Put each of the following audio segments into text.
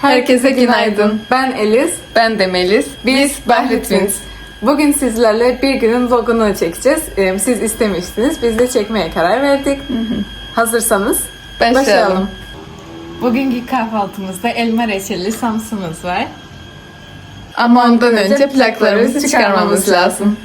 Herkese günaydın. Ben Eliz. Ben de Melis. Biz Bahri Twins. Bugün sizlerle bir günün vlogunu çekeceğiz. Ee, Siz istemiştiniz. Biz de çekmeye karar verdik. Hazırsanız Başlayalım. başlayalım. Bugünkü kahvaltımızda elma reçelli samsumuz var. Ama ondan önce plaklarımızı çıkarmamız lazım.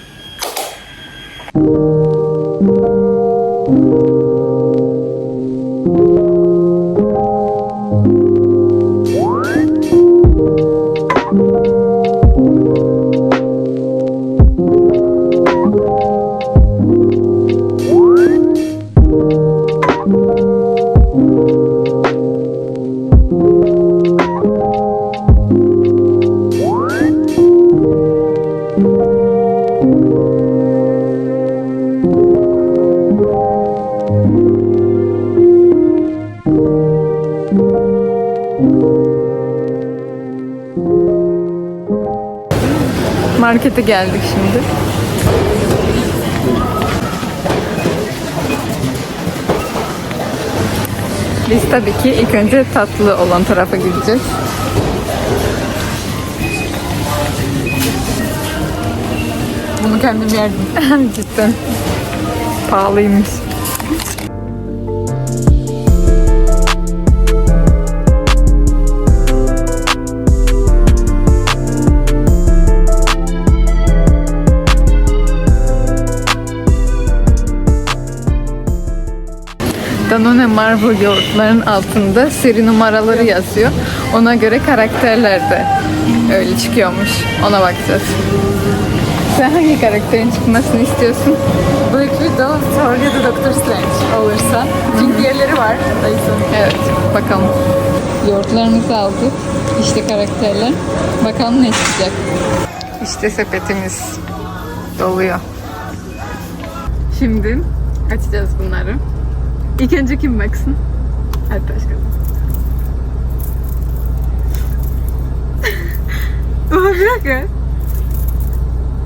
Markete geldik şimdi. Biz tabii ki ilk önce tatlı olan tarafa gideceğiz. Bunu kendim yerdim. Cidden pahalıymış. Danone Marvel yoğurtların altında seri numaraları yazıyor. Ona göre karakterler de öyle çıkıyormuş. Ona bakacağız. Sen hangi karakterin çıkmasını istiyorsun? Black Widow, Thor ya da Doctor Strange olursa. Çünkü diğerleri var. Evet, bakalım. Yoğurtlarımızı aldık. İşte karakterler. Bakalım ne çıkacak. İşte sepetimiz doluyor. Şimdi açacağız bunları. İlk önce kim baksın? Hadi başlayalım. Oh, bir dakika.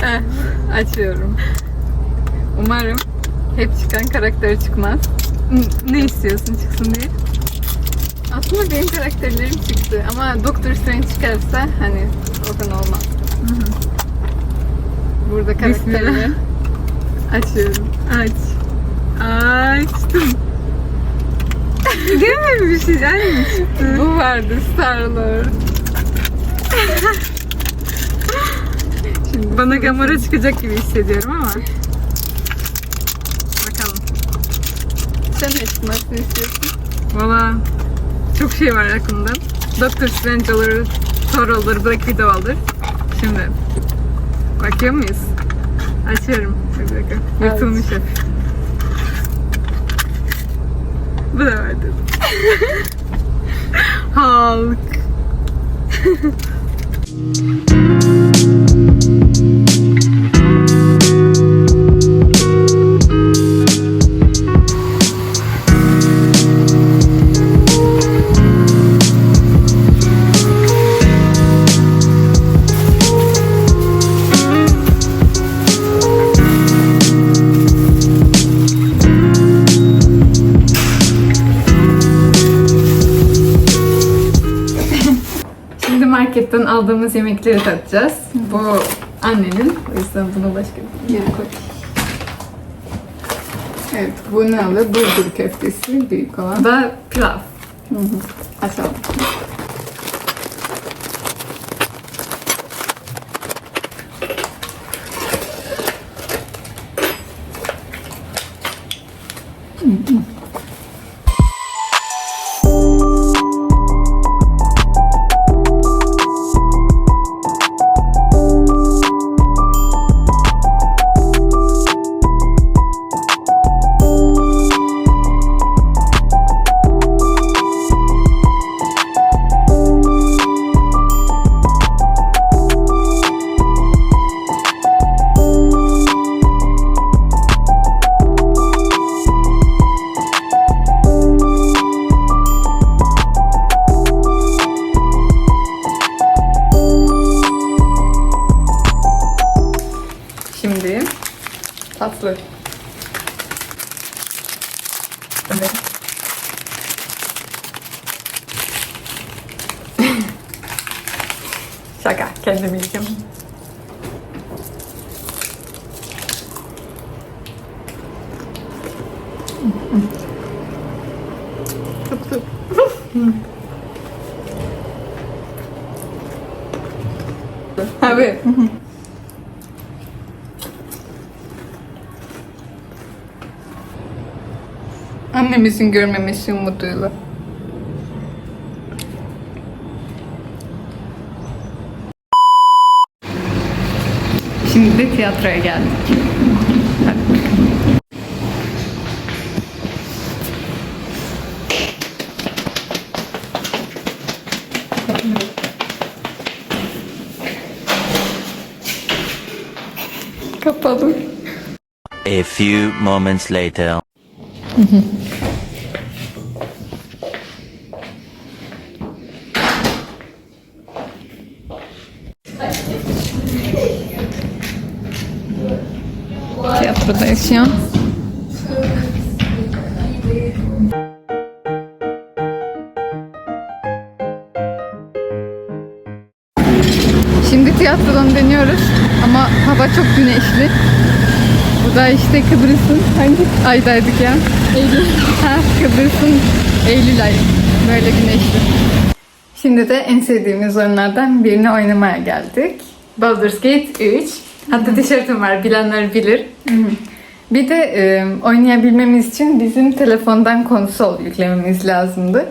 Eh, açıyorum. Umarım hep çıkan karakter çıkmaz. Ne istiyorsun çıksın diye? Aslında benim karakterlerim çıktı ama Doctor Strange çıkarsa hani o kadar olmaz. Burada karakterler. Açıyorum. Aç. Açtım. Değil mi bir şey? Aynı çıktı. Bu vardı Star-Lord. Şimdi bana Gamora çıkacak gibi hissediyorum ama. Bakalım. Sen ne çıkmasını istiyorsun? Valla çok şey var aklımda. Doctor Strange olur, Thor olur, Black Widow olur. Şimdi bakıyor muyuz? Açıyorum. Bir dakika. Yırtılmış hep. Bu da vardı. Hulk. Şimdi aldığımız yemekleri tatacağız. Bu annenin. O yüzden bunu başka bir yere koy. Evet, bu ne alıyor? Bulgur köftesi büyük olan. Da pilav. Açalım. Şimdi tatlı. Evet. Şaka. Kendim yiyeceğim. Abi. Annemizin görmemesi umuduyla. Şimdi de tiyatroya geldik. Kapalı. A few moments later. Şu an. Şimdi tiyatrodan dönüyoruz ama hava çok güneşli. Bu da işte Kıbrıs'ın hangi aydaydık ya? Eylül. ha, Kıbrıs'ın Eylül ayı. Böyle güneşli. Şimdi de en sevdiğimiz oyunlardan birini oynamaya geldik. Baldur's Gate 3. Hatta tişörtüm var, bilenler bilir. Bir de e, oynayabilmemiz için bizim telefondan konsol yüklememiz lazımdı.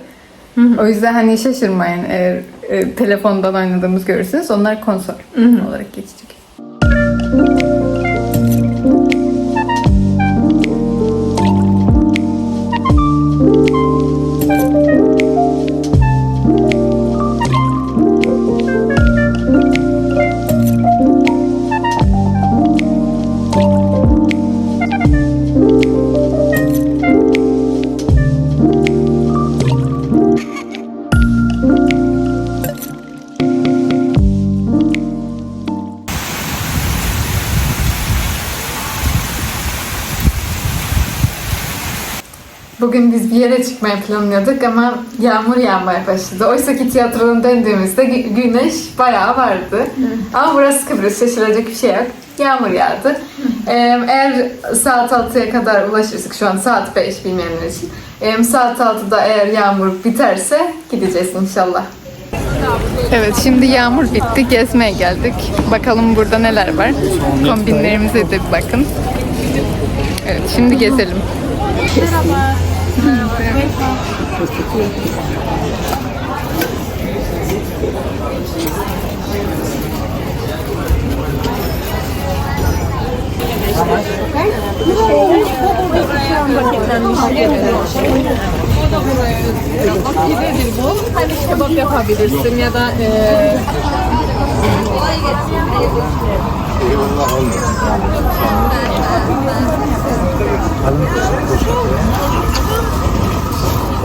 O yüzden hani şaşırmayın eğer e, telefondan oynadığımız görürsünüz. Onlar konsol olarak geçecek. Bugün biz bir yere çıkmayı planlıyorduk ama yağmur yağmaya başladı. Oysa ki tiyatrodan döndüğümüzde gü- güneş bayağı vardı. Ama burası Kıbrıs, şaşıracak bir şey yok. Yağmur yağdı. Ee, eğer saat 6'ya kadar ulaşırsak, şu an saat 5 bilmeyenler için. Ee, saat 6'da eğer yağmur biterse gideceğiz inşallah. Evet şimdi yağmur bitti. Gezmeye geldik. Bakalım burada neler var. Kombinlerimize de bir bakın. Evet şimdi gezelim. Hani kebap yapabilirsin ya da e,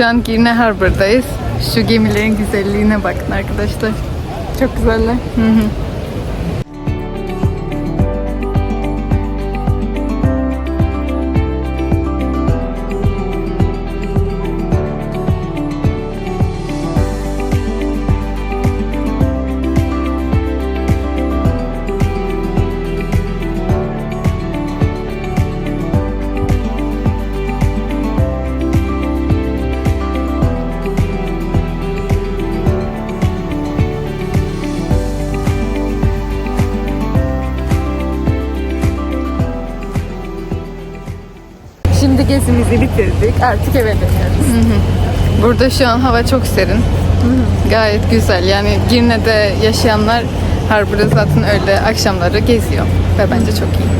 Şu an Girne Harbor'dayız. Şu gemilerin güzelliğine bakın arkadaşlar. Çok güzeller. Hı hı. Gezimizi bitirdik. Artık eve dönüyoruz. Burada şu an hava çok serin. Gayet güzel. Yani Girne'de yaşayanlar Harbor'da zaten öyle akşamları geziyor. Ve bence çok iyi.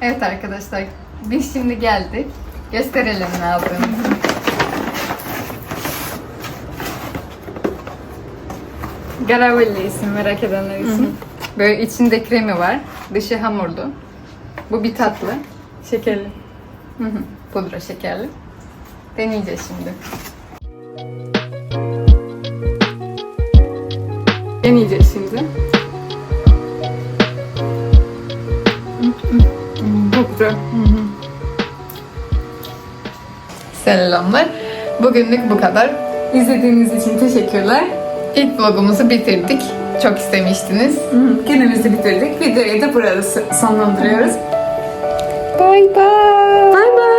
Evet arkadaşlar. Biz şimdi geldik. Gösterelim ne aldığımızı. Garavelli isim merak edenler için. Böyle içinde kremi var. Dışı hamurlu. Bu bir tatlı. Şekerli. Pudra şekerli. Deneyeceğiz şimdi. Deneyeceğiz şimdi. Çok güzel. Selamlar. Bugünlük bu kadar. İzlediğiniz için teşekkürler. İlk vlogumuzu bitirdik. Çok istemiştiniz. Günümüzü bitirdik. Videoyu da burada sonlandırıyoruz. Bye bye. Bye bye.